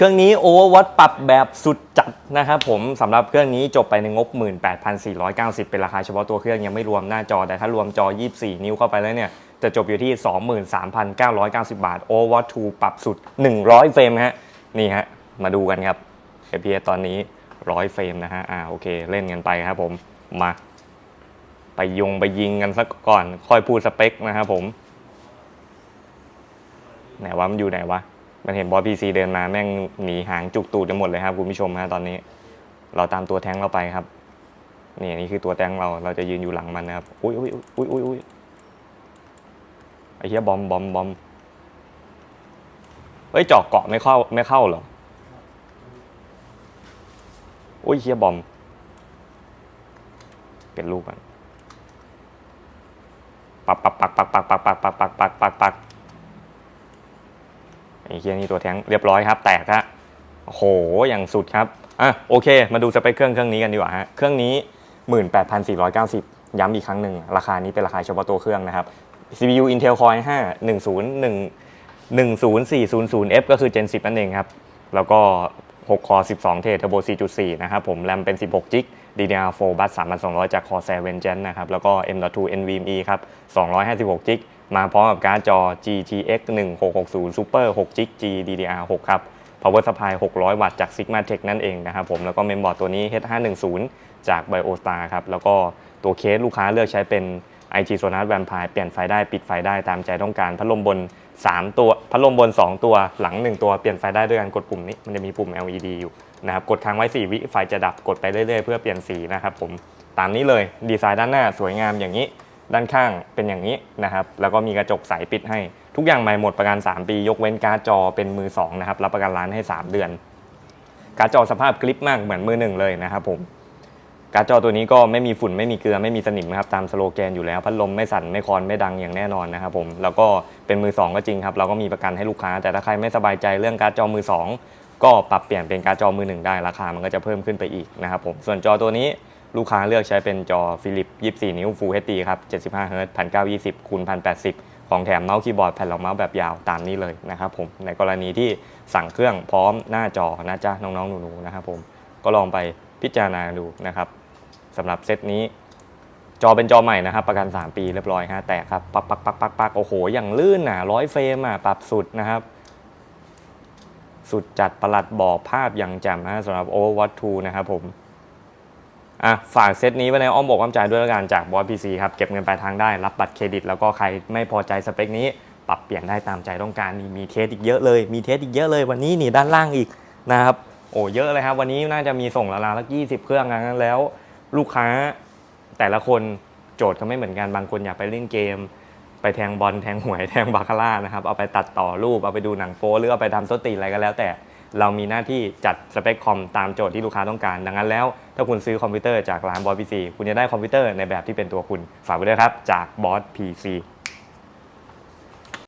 เครื่องนี้ Overwatch ปรับแบบสุดจัดนะครับผมสำหรับเครื่องนี้จบไปในงบ 18,490 เป็นราคาเฉพาะตัวเครื่องยังไม่รวมหน้าจอ แต่ถ้ารวมจอ 24 นิ้วเข้าไปแล้วเนี่ยจะจบอยู่ที่ 23,990 บาท Overwatch 2 ปรับสุด 100 เฟรมฮะนี่ฮะมาดูกันครับ FPS ตอนนี้ 100 เฟรมนะฮะอ่าโอเค เล่นกันไปครับผมมา ไปยงไปยิงกันสักก่อน ค่อยพูดสเปคนะครับผม ไหนวะมันอยู่ไหนวะ มันเห็นบอสพีซีเดินมาแม่งหนีหางจุกตูดกันหมดเลยครับคุณผู้ชมฮะตอนนี้ เราตามตัวแท้งเราไปครับ นี่นี่คือตัวแท้งเราเราจะยืนอยู่หลังมันนะครับอุ้ยอุ้ยอุ้ยอุ้ยอุ้ยไอ้เหี้ยบอมบอมบอมเฮ้ยจอกเกาะไม่เข้าไม่เข้าเหรออุ้ยเหี้ยบอม เปลี่ยนรูปกันปักปักปักปักปักปักปักปักปักปักปักปัก ไอ้เคียนี่ตัวแทงเรียบร้อยครับ แตกฮะโอ้โหอย่างสุดครับอะโอเค มาดูสเปคเครื่องเครื่องนี้กันดีกว่าฮะเครื่องนี้ 18,490 ย้ำอีกครั้งหนึ่ง ราคานี้เป็นราคาเฉพาะตัวเครื่องนะครับ CPU Intel Core i5 101 10400F ก็คือ Gen 10นั่นเองครับ แล้วก็ 6 คอ 12 เทร Turbo 4.4 นะครับผม แรมเป็น 16 จิก DDR4 บัส3,200 จาก Corsair Vengeance นะครับ แล้วก็ M.2 NVMe ครับ 256 จิก มาพร้อมกับการ์ดจอ GTX 1660 Super 6 จิก GDDR6 ครับ Power Supply 600 วัตต์จาก Sigma-Tech นั่นเองนะครับผม แล้วก็เมมบอร์ดตัวนี้ H510 จาก BioStar ครับ แล้วก็ตัวเคสลูกค้าเลือกใช้เป็น IT Sonar Vampire เปลี่ยนไฟได้ปิดไฟได้ตามใจต้องการพัดลมบน 3 ตัวพัดลมบน 2 ตัวหลัง 1 ตัวเปลี่ยนไฟได้ด้วยการกดปุ่มนี้มันจะมีปุ่ม LED อยู่นะครับกดค้างไว้ 4 วิไฟจะดับกดไปเรื่อยๆ เพื่อเปลี่ยนสีนะครับผมตามนี้เลยดีไซน์ด้านหน้าสวยงามอย่างนี้ ด้านข้างเป็นอย่างนี้นะครับแล้วก็มีกระจกใสปิดให้ ทุกอย่างใหม่หมดประกัน 3 ปี ยกเว้นการ์ดจอเป็นมือ2นะครับรับประกันร้านให้ 3 เดือน การ์ดจอสภาพกริปมากเหมือนมือหนึ่งเลยนะครับผม การ์ดจอตัวนี้ก็ไม่มีฝุ่นไม่มีเกลือไม่มีสนิมนะครับตามสโลแกนอยู่แล้ว พัดลมไม่สั่นไม่คลอนไม่ดังอย่างแน่นอนนะครับผมแล้วก็เป็นมือ 2 ก็จริงครับ เราก็มีประกันให้ลูกค้า แต่ถ้าใครไม่สบายใจเรื่องการ์ดจอมือ 2 ก็ปรับเปลี่ยนเป็นการ์ดจอมือหนึ่งได้ราคามันก็จะเพิ่มขึ้นไปอีกนะครับผมส่วนจอตัวนี้ลูกค้าเลือกใช้เป็นจอฟิลิป 24 นิ้ว Full HD ครับ 75 Hz 1920คูณ1080 ของแถมเมาส์คีย์บอร์ดแผ่นรองเมาส์แบบยาวตามนี้เลยนะครับผมในกรณีที่สั่งเครื่องพร้อมหน้าจอนะจ๊ะน้องๆหนูๆนะครับผมก็ลองไปพิจารณาดูนะครับ สำหรับเซตนี้ จอเป็นจอใหม่นะครับ ประกัน 3 ปีเรียบร้อยฮะแต่ครับปักปักปักปักปักโอ้โห อย่างลื่นอะร้อยเฟรมอะปรับสุดนะครับ สุดจัดประหลัดบอกภาพอย่างแจ่มนะสำหรับ Overwatch 2 นะครับผมอะฝากเซตนี้ไว้ในอ้อมอกอ้อมใจด้วยแล้วกันจากบอสพีซีครับเก็บเงินปลายทางได้รับบัตรเครดิต แล้วก็ใครไม่พอใจสเปคนี้ ปรับเปลี่ยนได้ตามใจต้องการนี่มีเทสอีกเยอะเลยมีเทสอีกเยอะเลยวันนี้นี่ด้านล่างอีกนะครับโอ้เยอะเลยครับวันนี้น่าจะมีส่งราวๆสักยี่สิบเครื่องงั้นแล้ว ลูกค้าแต่ละคนโจทย์เขาไม่เหมือนกันบางคนอยากไปเล่นเกม ไปแทงบอลแทงหวยแทงบาคาร่านะครับเอาไปตัดต่อรูปเอาไปดูหนังโป๊หรือเอาไปทำสติอะไรก็แล้ว แต่เรามีหน้าที่จัดสเปคคอมตามโจทย์ที่ลูกค้าต้องการ ดังนั้นแล้ว ถ้าคุณซื้อคอมพิวเตอร์จากร้านบอสพีซีคุณจะได้คอมพิวเตอร์ในแบบที่เป็นตัวคุณฝากไว้ด้วยครับจากบอสพีซี